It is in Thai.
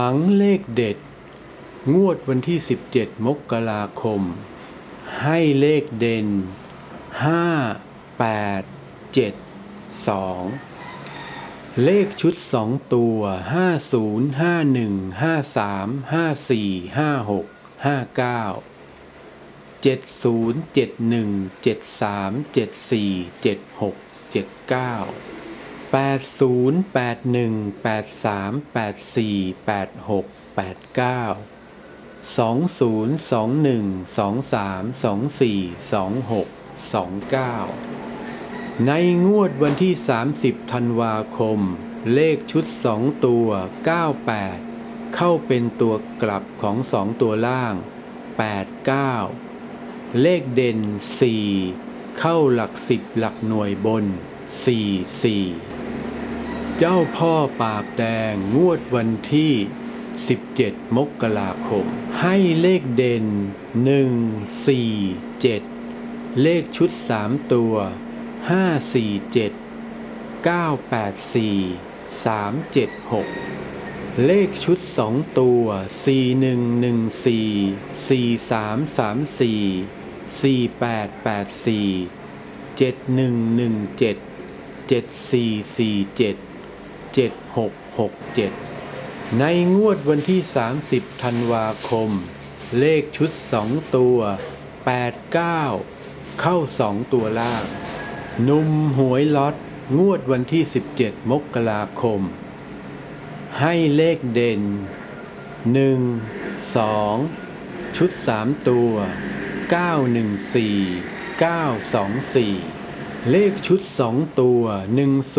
ผังเลขเด็ด งวดวันที่ 17 มกราคม ให้เลขเด่น 5 8 7 2 เลขชุด 2 ตัว 50 51 53 54 56 59 70 71 73 74 76 79 80 81 83 84 86 89 20 21 23 24 26 29 ในงวดวันที่ 30 ธันวาคม เลขชุด 2 ตัว 98 เข้าเป็นตัวกลับของ 2 ตัวล่าง 89 เลขเด่น 4 เข้าหลัก 10 หลักหน่วยบน 4 4เจ้าพ่อปากแดงงวดวันที่ 17 มกราคม ให้เลขเด่น 1 4 7 เลขชุด 3 ตัว 5 4 7 9 8 4 3 7 6 เลขชุด 2 ตัว 4 1 1 4 4 3 3 4 4 8 8 4 7 1 1 7 7 4 4 7 7 6 6 7ในงวดวันที่ 30 ธันวาคม เลขชุด 2 ตัว 8 9 เข้า 2 ตัวล่างนุ่มหวยล็อต งวดวันที่ 17 มกราคม ให้เลขเด่น 1 2 ชุด 3 ตัว 914 924 เลขชุด2ตัว 10 13